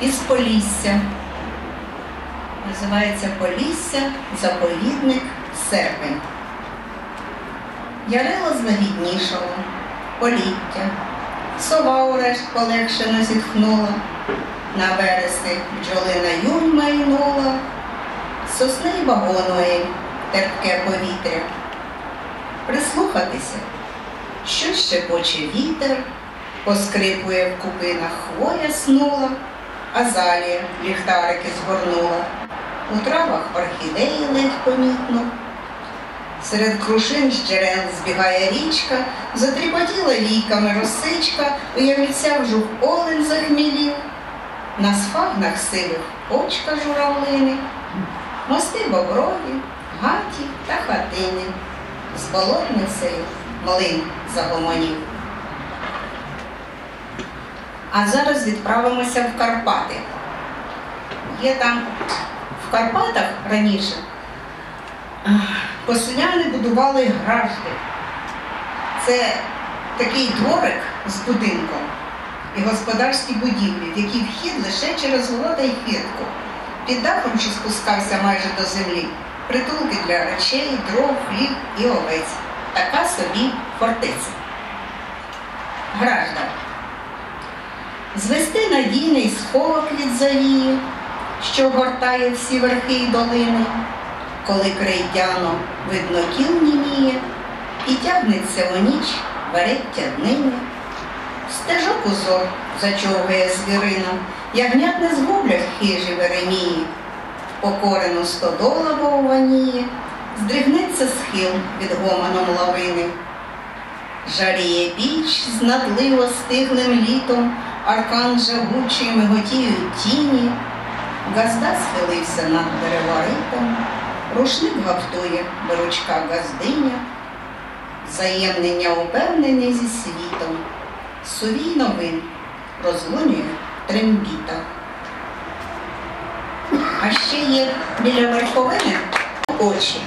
із Полісся. Називається Полісся, заповідник, серпень. Ярило злагіднішало, поліття. Сова урешт полегшено зітхнула, на вереси бджолина юнь майнула, сосни й вагоної терпке повітря. Прислухатися, що щепоче вітер, поскрипує в купинах хвоя снула, азалія ліхтарики згорнула, у травах орхідеї ледь помітно. Серед крушин з джерел збігає річка, затріпотіла лійками росичка, у явільцях жух олень захмілів, на сфагнах сивих очка журавлини, мости боброві, гаті та хатини, з болотницею млин загомонів. А зараз відправимося в Карпати. Є там в Карпатах раніше поселяни будували гражди. Це такий дворик з будинком і господарські будівлі, в які вхід лише через ворота і хвіртку. Під дахом, що спускався майже до землі, притулки для речей, дров, хліб і овець. Така собі фортеця. Гражда. Звести надійний сховок від завії, що гортає всі верхи й долини, коли крейдяно видно кіл німіє, і тягнеться у ніч вереття днини. Стежок узор зачовгає звірина, ягнят не згублять хижі веремії, покорену стодола вовваніє, здригнеться схил від гомоном лавини. Жаріє піч з надливо стиглим літом, аркан жагучий миготіють тіні, газда схилився над дереваритом, рушник гаптує беручка газдиня, взаємнення упевнений зі світом, сувій новин розлунює трембіта. А ще є біля верховини очі.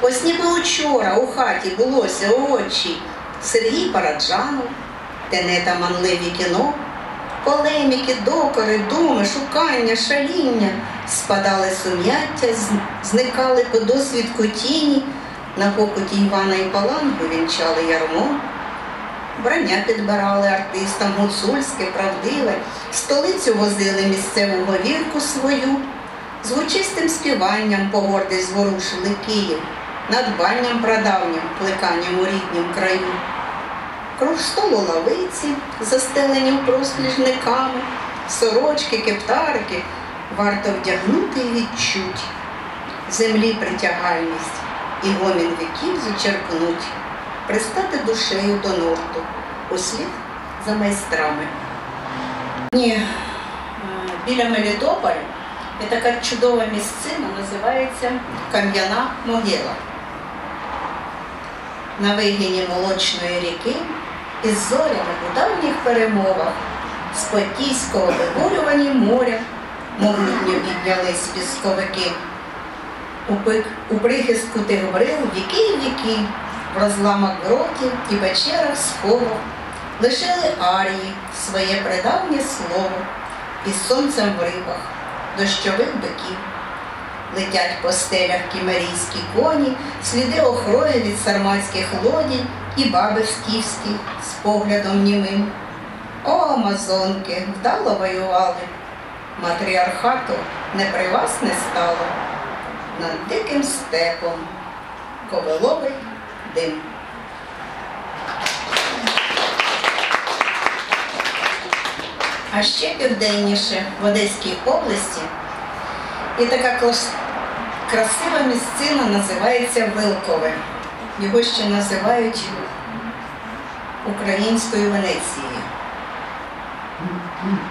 Ось ніби учора у хаті булося очі Сергій Параджанов, тенета манливі кіно, полеміки, докори, думи, шукання, шаління, спадали сум'яття, зникали по досвідку тіні, на покуті Івана і Палангу вінчали ярмо. Брання підбирали артистам гуцульське, правдиве, столицю возили місцеву говірку свою, звучистим співанням по гордість зворушили Київ, надбанням прадавнім, плеканням у ріднім краю. Круг столу лавиці, застелені проспліжниками, сорочки, кептарики варто вдягнути і відчуть. Землі притягальність і гомін віків зачерпнуть пристати душею до норту, услід за майстрами. Ні, е, біля Мелітополя є така чудова місцина, називається Кам'яна могила. На вигині молочної ріки із зорями у давніх перемовах з Потійського вибурювані моря могутньо піднялись пісковики. У, пик, у прихистку тих брил віки й віки в розламах гротів і печерах сховок лишили арії своє придавнє слово із сонцем в рибах, дощових биків. Летять по стелях кімерійські коні, сліди охрої від сарматських лодій і баби скіфські з поглядом німим. О, амазонки, вдало воювали, матріархату не при вас не стало, над диким степом ковиловий дим. А ще південніше в Одеській області є така красива місцина, називається Вилкове. Його ще називають українською Венецією.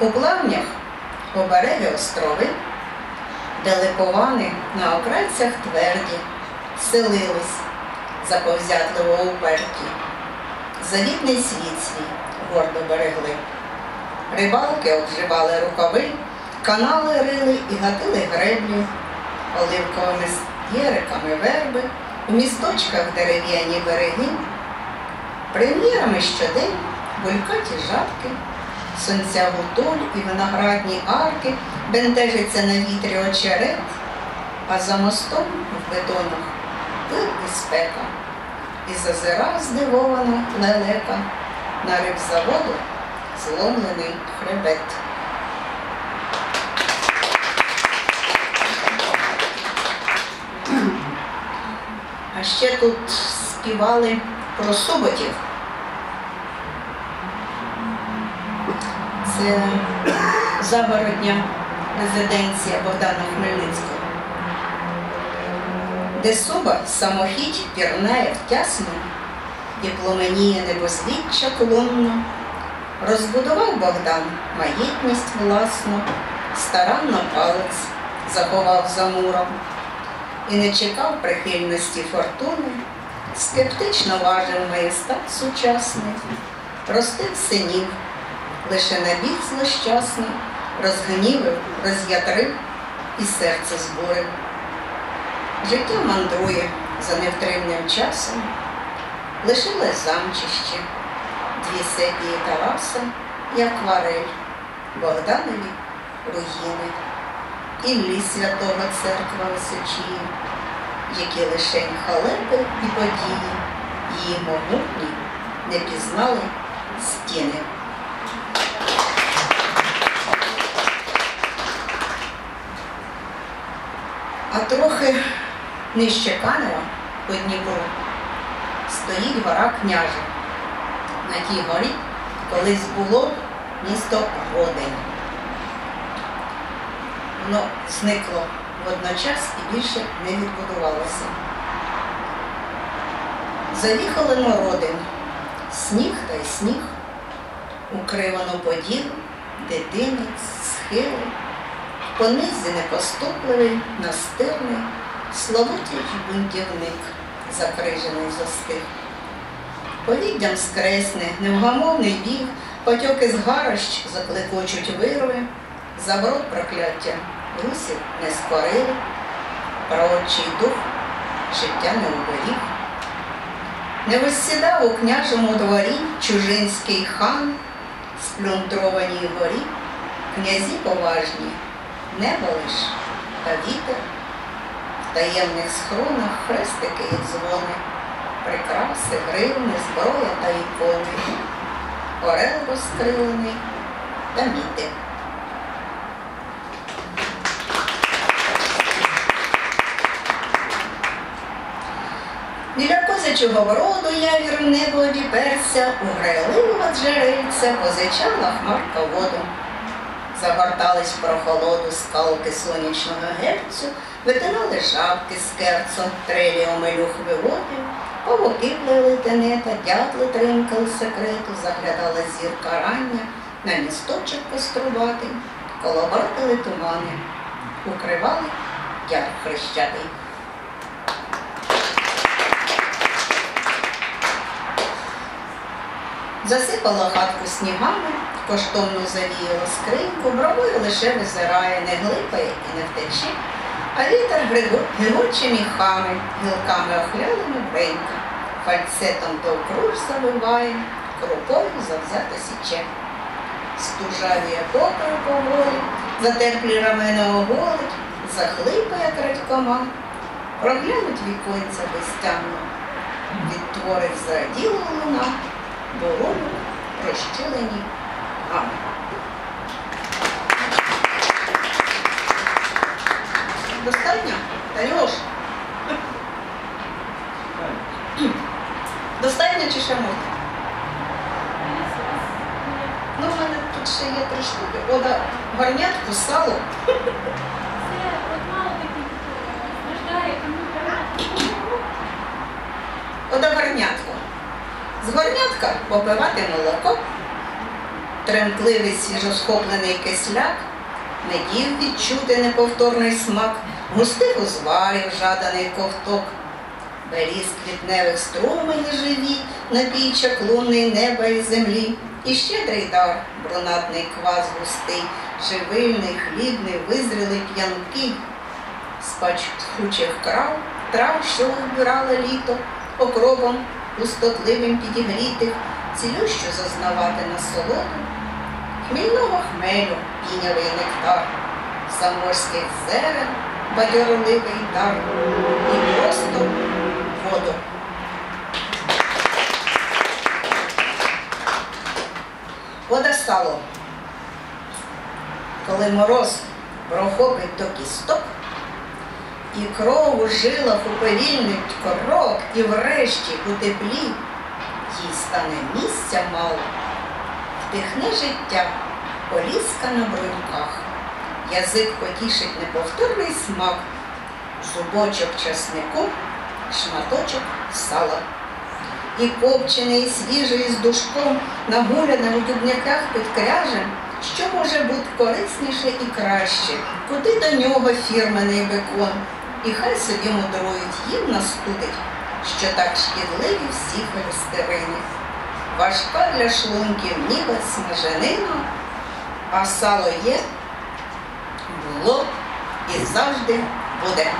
У плавнях обереги острови, де липовани на окрайцях тверді, селились заповзятливо уперті. Завітний світ свій гордо берегли. Рибалки обживали рукави, канали рили і гатили греблі, оливковими єриками верби, у місточках дерев'яні береги, прем'єрами щодень булькаті жабки, сонця гутуль і виноградні арки, бентежиться на вітрі очерет, а за мостом в бетонах пил і спека, і зазира здивована лелека. На рибзаводу зломлений хребет. Ще тут співали про суботів. Це загородня резиденція Богдана Хмельницького, де суба самохідь пірнає в тясну, і пломеніє небозвідча колонно. Розбудував Богдан маєтність власну, старанно палець заховав за муром і не чекав прихильності фортуни, скептично важив маєстат сучасний, ростив синів, лише на бік злощасний, розгнівив, роз'ятрив і серце збурив. Життя мандрує за невтримним часом, лишилось замчище, дві сепії Тараса і акварель, Богданові руїни, Іллі святого церква височіє, які лишень халепи і події, її могутні не пізнали стіни. А трохи нижче Канева по Дніпру стоїть гора княжа. На тій горі колись було місто Родень. Воно зникло водночас і більше не відбудувалося. Заїхали на Родень, сніг та й сніг, укривано поділ, дитинець, схили, понизі непоступливий, настирний, славутій бунтівник, закрижений застиг. Повіддям скресне, невгамовний біг, потьоки з гарощ закликочуть вирви, заброд прокляття русів не скорили, праотчий дух життя не уберіг. Не висідав у княжому дворі чужинський хан, сплюндрованій горі, князі поважні, небо лиш та вітер, в таємних схронах хрестики і дзвони, прикраси, гривни, зброя та ікони, орел розкрилений та міти. Козячого вроду явір в небо обіперся, у грайливого джерельця позичала хмарка воду. Загортались в прохолоду скалки сонячного герцю, витинали жабки з керцом, трелі омелюх виводив, павуки плели тенета, дятли тримкали секрету, заглядала зірка рання, на місточок кострубатий, колобатили тумани, укривали яр хрещатий. Засипала хатку снігами, коштовно завіяла скриньку, бровою лише визирає, не глипає і не втече, а вітер гигоче міхами, гілками охлялими бренька, фальцетом довкруж завиває, крупою завзято січе. Стужавіє попою поволі, затерплі рамена оголить, захлипає крадькома, проглянуть віконця безтямно, відтворить зраділу луна дорогу розчилені гами. Достатньо? Танюш? Достатньо чи ще можна? Ну, в мене тут ще є три штуки. Ода горнятку, сало. Тому Ода горнятку. З горнятка попивати молоко, тремтливий свіжосхоплений кисляк, медів відчути неповторний смак, густих узварів жаданий ковток, беліз квітневих струмені живі, напій чаклунний неба і землі, і щедрий дар, брунатний квас густий, живильний, хлібний, визрілий п'янкий, з пачхучих крав, трав, що вбирала літо, окропом пустотливим підігрітих, цілющу зазнавати насолоду, хмільного хмелю пінявий нектар, заморських зерен, бадьороливий дар і просто воду. Вода сало. Коли мороз прохопить до кісток, і кров у жилах уповільнить крок, і врешті у теплі їй стане місця мало. Вдихне життя, поліска на бруньках, язик потішить неповторний смак, зубочок часнику, шматочок сала. І копчений, свіжий з душком, нагуленим у дубняках під кряжем, що може бути корисніше і краще, куди до нього фірмений бекон, і хай собі мудрують, їм настудить, що так шкідливі всі холестерини. Важка для шлунків ніби смаженина, а сало є, було і завжди буде.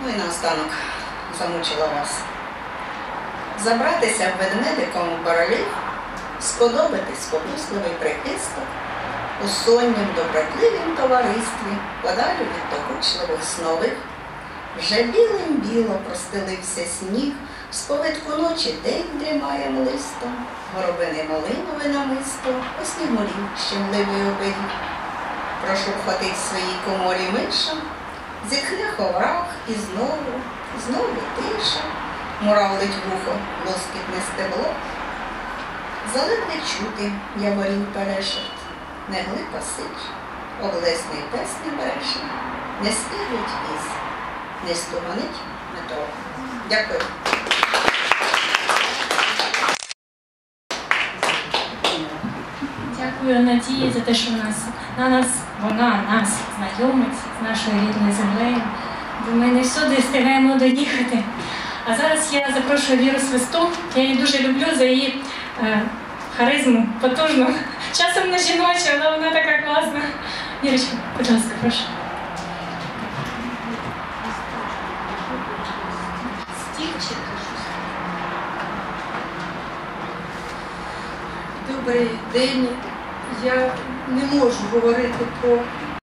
Ну і наостанок замучила вас. Забратися ведмедиком у баралі, сподобатись спокусливий прихисток, у соннім добротливім товаристві, подалю від докучливих снових, вже білим-біло простелився сніг, з повитку ночі день дрімає листом, горобини малинове намисто, у снігурів щемливий оберіг. Прошурхотить в своїй коморі миша, зітхне ховрах і знову, знову тиша, муравлить вухо, лоскітне стебло. Заледве чути перешепт, не глипа сич, облесний пес не бреше, не співуть віз, не стуганить метро. Дякую. Дякую Надії за те, що нас на нас вона нас знайомить з нашою рідною землею. Бо ми не всюди встигаємо доїхати. А зараз я запрошую Віру Свисту. Я її дуже люблю за її харизму, потужну. Часом не жіночу, але вона така класна. Вірочка, будь ласка, прошу. Добрий день. Я не можу говорити про